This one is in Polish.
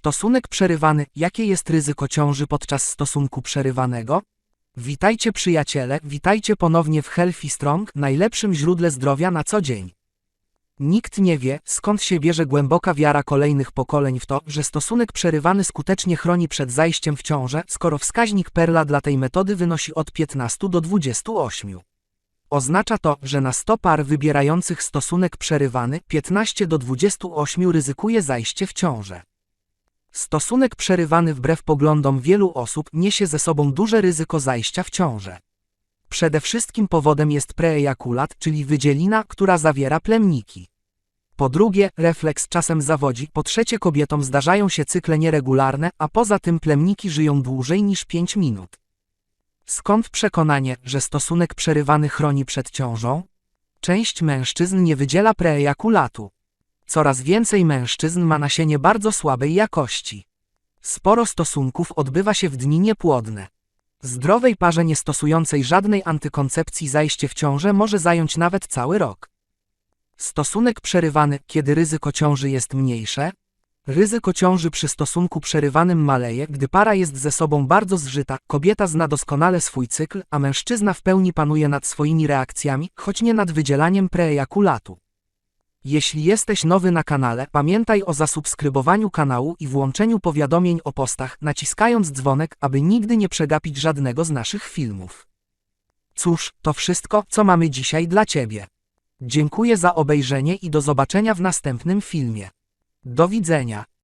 Stosunek przerywany. Jakie jest ryzyko ciąży podczas stosunku przerywanego? Witajcie przyjaciele, witajcie ponownie w Healthy Strong, najlepszym źródle zdrowia na co dzień. Nikt nie wie, skąd się bierze głęboka wiara kolejnych pokoleń w to, że stosunek przerywany skutecznie chroni przed zajściem w ciążę, skoro wskaźnik perla dla tej metody wynosi od 15 do 28. Oznacza to, że na 100 par wybierających stosunek przerywany 15 do 28 ryzykuje zajście w ciążę. Stosunek przerywany wbrew poglądom wielu osób niesie ze sobą duże ryzyko zajścia w ciążę. Przede wszystkim powodem jest preejakulat, czyli wydzielina, która zawiera plemniki. Po drugie, refleks czasem zawodzi, po trzecie kobietom zdarzają się cykle nieregularne, a poza tym plemniki żyją dłużej niż 5 minut. Skąd przekonanie, że stosunek przerywany chroni przed ciążą? Część mężczyzn nie wydziela preejakulatu. Coraz więcej mężczyzn ma nasienie bardzo słabej jakości. Sporo stosunków odbywa się w dni niepłodne. Zdrowej parze nie stosującej żadnej antykoncepcji zajście w ciążę może zająć nawet cały rok. Stosunek przerywany, kiedy ryzyko ciąży jest mniejsze. Ryzyko ciąży przy stosunku przerywanym maleje, gdy para jest ze sobą bardzo zżyta, kobieta zna doskonale swój cykl, a mężczyzna w pełni panuje nad swoimi reakcjami, choć nie nad wydzielaniem preejakulatu. Jeśli jesteś nowy na kanale, pamiętaj o zasubskrybowaniu kanału i włączeniu powiadomień o postach, naciskając dzwonek, aby nigdy nie przegapić żadnego z naszych filmów. Cóż, to wszystko, co mamy dzisiaj dla Ciebie. Dziękuję za obejrzenie i do zobaczenia w następnym filmie. Do widzenia.